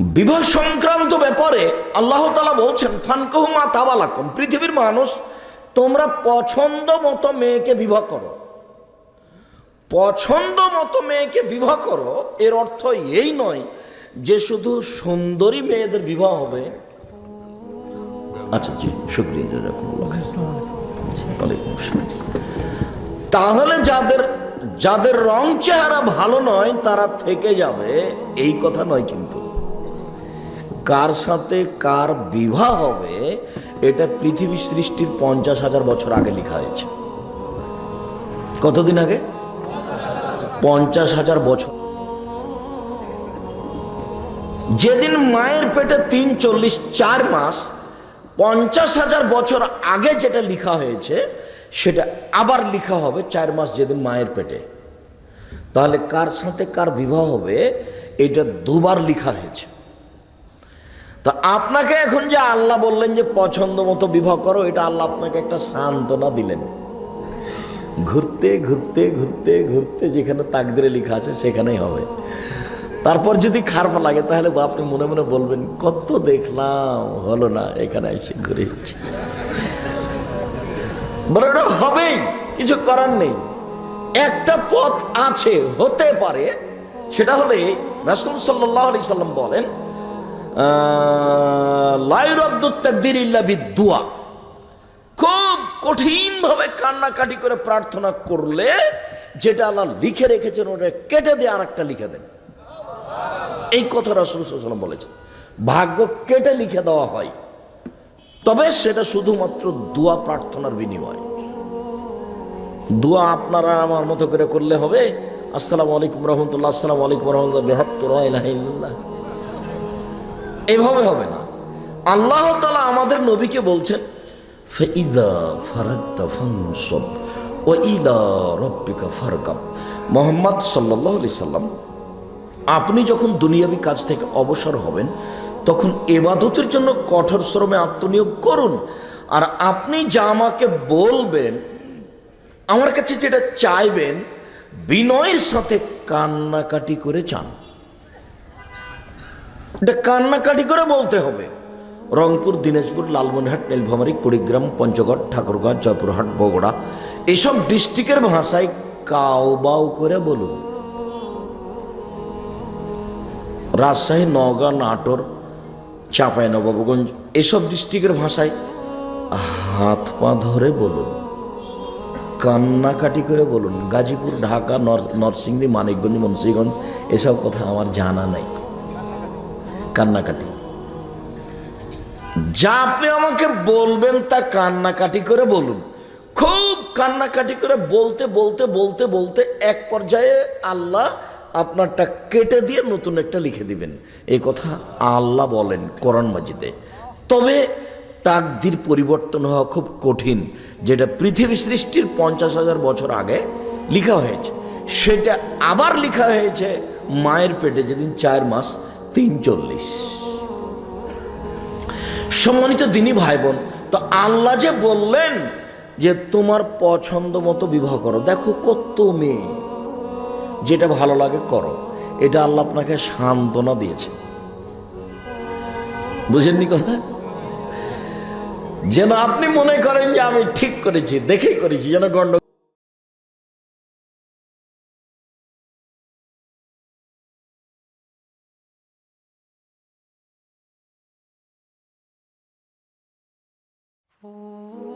বিবাহ সংক্রান্ত ব্যাপারে আল্লাহ তালা বলছেন, ফানকহুমা তাবালাকম পৃথিবীর মানুষ, তোমরা পছন্দ মতো মেয়েকে বিবাহ করো। পছন্দ মতো মেয়েকে বিবাহ করো, এর অর্থ এই নয় যে শুধু সুন্দরী মেয়েদের বিবাহ হবে। আচ্ছা জি। তাহলে যাদের যাদের রং চেহারা ভালো নয়, তারা থেকে যাবে, এই কথা নয় কিন্তু। কার সাথে কার বিবাহ হবে, এটা পৃথিবী সৃষ্টির পঞ্চাশ হাজার বছর আগে লেখা হয়েছে। কতদিন আগে? পঞ্চাশ হাজার বছর। যেদিন মায়ের পেটে তিন চল্লিশ চার মাস, পঞ্চাশ হাজার বছর আগে যেটা লেখা হয়েছে, সেটা আবার লেখা হবে চার মাস যেদিন মায়ের পেটে। তাহলে কার সাথে কার বিবাহ হবে, এটা দুবার লেখা হয়েছে। তা আপনাকে এখন যে আল্লাহ বললেন যে পছন্দ মতো বিবাহ করো, এটা আল্লাহ আপনাকে একটা সান্ত্বনা দিলেন। ঘুরতে ঘুরতে ঘুরতে ঘুরতে যেখানে তাকদিরে লেখা আছে সেখানেই হবে। তারপর যদি খারাপ লাগে, তাহলে আপনি মনে মনে বলবেন, কত দেখলাম, হলো না, এখানে এসে বলে ওটা হবেই, কিছু করার নেই। একটা পথ আছে, হতে পারে, সেটা হলে রাসুল সাল্লাহ আলি সাল্লাম বলেন বিদুয়া খুব কঠিনভাবে কান্নাকাটি করে প্রার্থনা করলে যেটা আল্লাহ লিখে রেখেছেন, ওটা কেটে দিয়ে আর একটা লিখে দেন। এই কথা রাসুল বলেছেন। ভাগ্য কেটে লিখে দেওয়া হয়। তবে সেটা শুধুমাত্র দোয়া প্রার্থনার বিনিময়। দোয়া আপনারা আমার মতো করে করলে হবে? আসসালামু আলাইকুম রহমতুল্লাহ, আসসালামু আলাইকুম রহমতুল্লাহ, বৃহত্তর এভাবে হবে না। আল্লাহ তালা আমাদের নবীকে বলছেন ও মোহাম্মদ সাল্লাহ সাল্লাম, আপনি যখন দুনিয়াবি কাজ থেকে অবসর হবেন, তখন এবাদতের জন্য কঠোর শ্রমে আত্মনিয়োগ করুন। আর আপনি যা আমাকে বলবেন, আমার কাছে যেটা চাইবেন, বিনয়ের সাথে কান্নাকাটি করে চান। এটা কান্নাকাটি করে বলতে হবে। রংপুর, দিনাজপুর, লালমনিরহাট নীলভামারী কুড়িগ্রাম, পঞ্চগড়, ঠাকুরগাঁ, জয়পুরহাট, বগুড়া, এসব ডিস্ট্রিক্টের ভাষায় কাউ বাউ করে বলুন। রাজশাহী, নওগাঁ, নাটোর চাঁপাইনবাবগঞ্জ এসব ডিস্ট্রিক্টের ভাষায় হাত পা ধরে বলুন। কান্নাকাটি করে বলুন। গাজীপুর, ঢাকা, নর- নরসিংদী, মানিকগঞ্জ, মুন্সিগঞ্জ, এসব কথা আমার জানা নাই। কান্নাকাটি। যা আপনি আমাকে বলবেন তা কান্নাকাটি করে বলুন। খুব কান্নাকাটি করে বলতে বলতে বলতে বলতে এক পর্যায়ে আল্লাহ আপনারটা কেটে দিয়ে নতুন একটা লিখে দিবেন। এই কথা আল্লাহ বলেন কোরআন মাজিদে। তবে তাকদির পরিবর্তন হওয়া খুব কঠিন, যেটা পৃথিবী সৃষ্টির পঞ্চাশ হাজার বছর আগে লিখা হয়েছে। সেটা আবার লিখা হয়েছে মায়ের পেটে যেদিন চার মাস তিন চল্লিশ সম্মানিত দিনী ভাই বোন তো আল্লাহ যে বললেন যে তোমার পছন্দ মতো বিবাহ করো, দেখো কত মেয়ে। যেটা ভালো লাগে করো, এটা আল্লাহ আপনাকে সান্ত্বনা দিয়েছে। বুঝেননি কথা? যেন আপনি মনে করেন যে আমি ঠিক করেছি, দেখেই করেছি, যেন গন্ড Oh